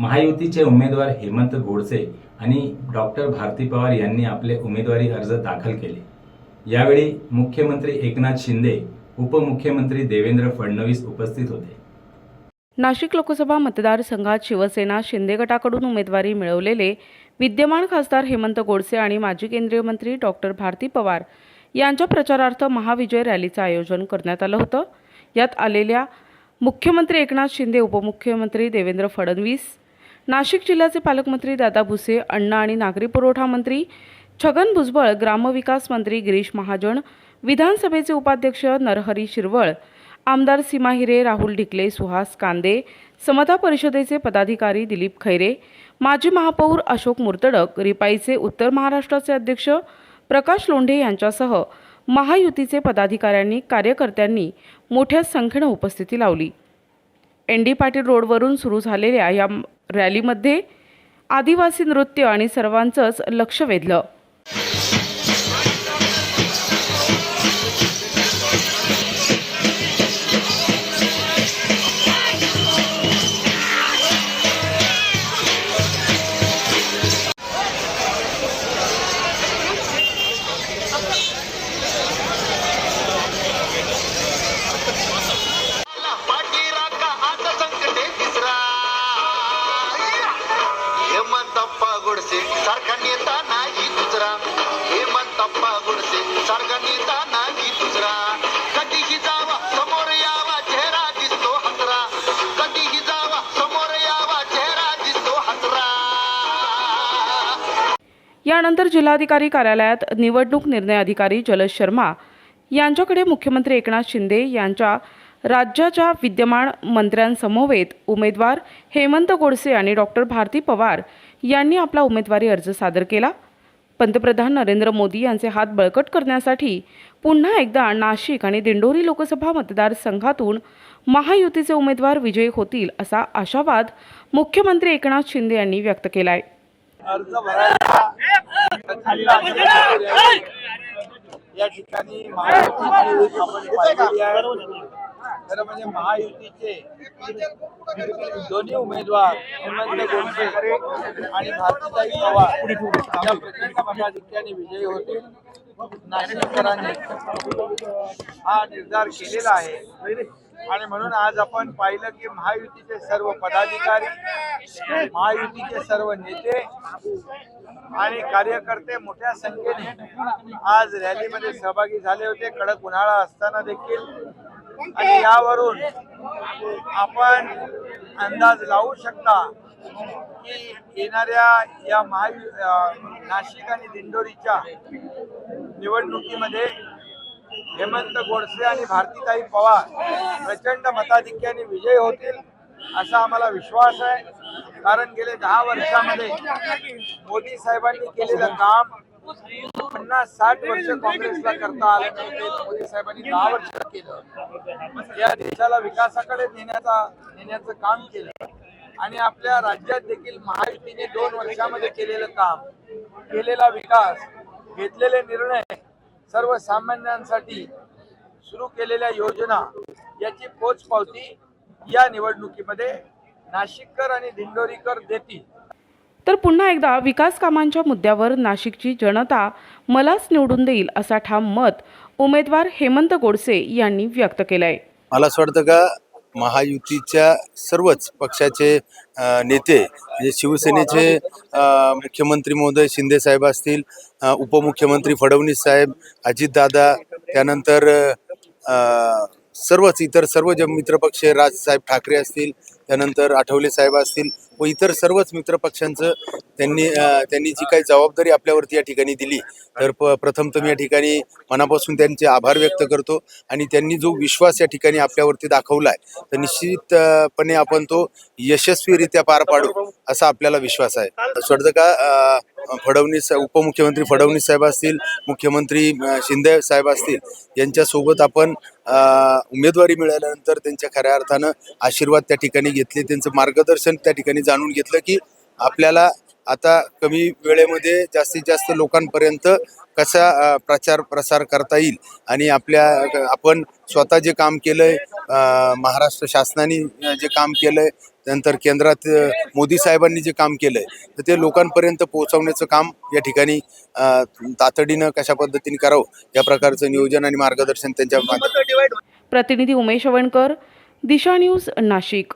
महायुतीचे उमेदवार हेमंत गोडसे आणि डॉक्टर भारती पवार यांनी आपले उमेदवारी अर्ज दाखल केले. यावेळी मुख्यमंत्री एकनाथ शिंदे उपमुख्यमंत्री देवेंद्र फडणवीस उपस्थित होते. नाशिक लोकसभा मतदारसंघात शिवसेना शिंदे गटाकडून उमेदवारी मिळवलेले विद्यमान खासदार हेमंत गोडसे आणि माजी केंद्रीय मंत्री डॉक्टर भारती पवार यांच्या प्रचारार्थ महाविजय रॅलीचं आयोजन करण्यात आलं होतं. यात आलेल्या मुख्यमंत्री एकनाथ शिंदे उपमुख्यमंत्री देवेंद्र फडणवीस नाशिक जिल्ह्याचे पालकमंत्री दादा भुसे अन्न आणि नागरी पुरवठा मंत्री छगन भुजबळ ग्रामविकास मंत्री गिरीश महाजन विधानसभेचे उपाध्यक्ष नरहरी शिरवळ आमदार सीमा हिरे राहुल ढिकले सुहास कांदे समता परिषदेचे पदाधिकारी दिलीप खैरे माजी महापौर अशोक मुर्तडक रिपाईचे उत्तर महाराष्ट्राचे अध्यक्ष प्रकाश लोंढे यांच्यासह महायुतीचे पदाधिकाऱ्यांनी कार्यकर्त्यांनी मोठ्या संख्येनं उपस्थिती लावली. एन डी पाटील रोडवरून सुरू झालेल्या या रॅलीमध्ये आदिवासी नृत्य आणि सर्वांचंच लक्ष वेधलं. गोडसे. सारखा नेता नाही दुसरा. हेमंतप्पा गोडसे. सारखा नेता नाही दुसरा. कधीही जावा समोर यावा चेहरा दिसतो हसरा. कधीही जावा समोर यावा चेहरा दिसतो हसरा. यानंतर जिल्हाधिकारी कार्यालयात निवडणूक निर्णय अधिकारी जलज शर्मा. यांच्याकडे मुख्यमंत्री एकनाथ शिंदे यांच्या राज्याच्या विद्यमान मंत्र्यांसमवेत उमेदवार हेमंत गोडसे आणि डॉक्टर भारती पवार यांनी आपला उमेदवारी अर्ज सादर केला. पंतप्रधान नरेंद्र मोदी यांचे हात बळकट करण्यासाठी पुन्हा एकदा नाशिक आणि दिंडोरी लोकसभा मतदारसंघातून महायुतीचे उमेदवार विजयी होतील असा आशावाद मुख्यमंत्री एकनाथ शिंदे यांनी व्यक्त केला आहे या ठिकाणी महायुतीची आपण पाहिलेली आहे खरं म्हणजे महायुतीचे दोन्ही उमेदवार हेमंत गोडसे आणि भारतीताई पवार या प्रचंड मताधिक्याने विजयी होतील? नाशिककरांनी. हा निर्धार केलेला आहे. आणि म्हणून आज आपण पाहिलं की महायुतीचे सर्व पदाधिकारी महायुतीचे सर्व नेते आणि कार्यकर्ते मोठ्या संख्येने आज रॅलीमध्ये सहभागी झाले होते. कडक उन्हाळा असताना देखील आणि यावरून आपण अंदाज लावू शकता की येणाऱ्या या महायु नाशिक आणि दिंडोरीच्या निवडणुकीमध्ये हेमंत गोडसे आणि भारतीताई पवार प्रचंड मताधिक्याने विजयी होतील असा आम्हाला विश्वास आहे. कारण गेले दहा वर्षामध्ये मोदी साहेबांनी केलेलं काम पन्नास साठ वर्ष काँग्रेसला करता आलं नव्हते. मोदी साहेबांनी दहा वर्ष केलं. या देशाला विकासाकडे नेण्याचा नेण्याचं काम केलं. आणि आपल्या राज्यात देखील महायुतीने दोन वर्षामध्ये केलेलं काम केलेला विकास घेतलेले निर्णय सर्वसामान्यांसाठी सुरू केलेल्या योजना याची पोचपावती या निवडणुकीमध्ये नाशिककर आणि दिंडोरीकर देतील. तर पुन्हा एकदा विकास कामांच्या मुद्द्यावर नाशिकची जनता मलाच निवडून देईल असा ठाम मत उमेदवार हेमंत गोडसे यांनी व्यक्त केलंय. मला असं वाटतं का महायुतीच्या सर्वच पक्षाचे नेते म्हणजे शिवसेनेचे मुख्यमंत्री महोदय शिंदे साहेब असतील उपमुख्यमंत्री फडणवीस साहेब अजितदादा त्यानंतर सर्वच इतर सर्व जे मित्रपक्ष राजसाहेब ठाकरे असतील त्यानंतर आठवले साहेब असतील व इतर सर्वच मित्रपक्षांचं त्यांनी त्यांनी जी काही जबाबदारी आपल्यावरती या ठिकाणी दिली तर प प्रथम तर मी या ठिकाणी मनापासून त्यांचे आभार व्यक्त करतो आणि त्यांनी जो विश्वास या ठिकाणी आपल्यावरती दाखवला आहे तर निश्चितपणे आपण तो यशस्वीरित्या पार पाडू असा आपल्याला विश्वास आहे. असं का फडणवीस उपमुख्यमंत्री फडणवीस साहेब असतील मुख्यमंत्री शिंदे साहेब असतील यांच्यासोबत आपण उमेदवारी मिळाल्यानंतर त्यांच्या खऱ्या अर्थानं आशीर्वाद त्या ठिकाणी घेतले त्यांचं मार्गदर्शन त्या ठिकाणी जाणून घेतलं की आपल्याला आता कमी वेळेमध्ये जास्तीत जास्त लोकांपर्यंत कसा प्रचार प्रसार करता येईल आणि आपल्या आपण स्वतः जे काम केलंय आहे महाराष्ट्र शासनाने जे काम केलंय त्यानंतर केंद्रात मोदी साहेबांनी जे काम केलंय तर ते लोकांपर्यंत पोहोचवण्याचं काम या ठिकाणी तातडीनं कशा पद्धतीने करावं या प्रकारचं नियोजन आणि मार्गदर्शन त्यांच्या प्रतिनिधी उमेश वणकर दिशा न्यूज नाशिक.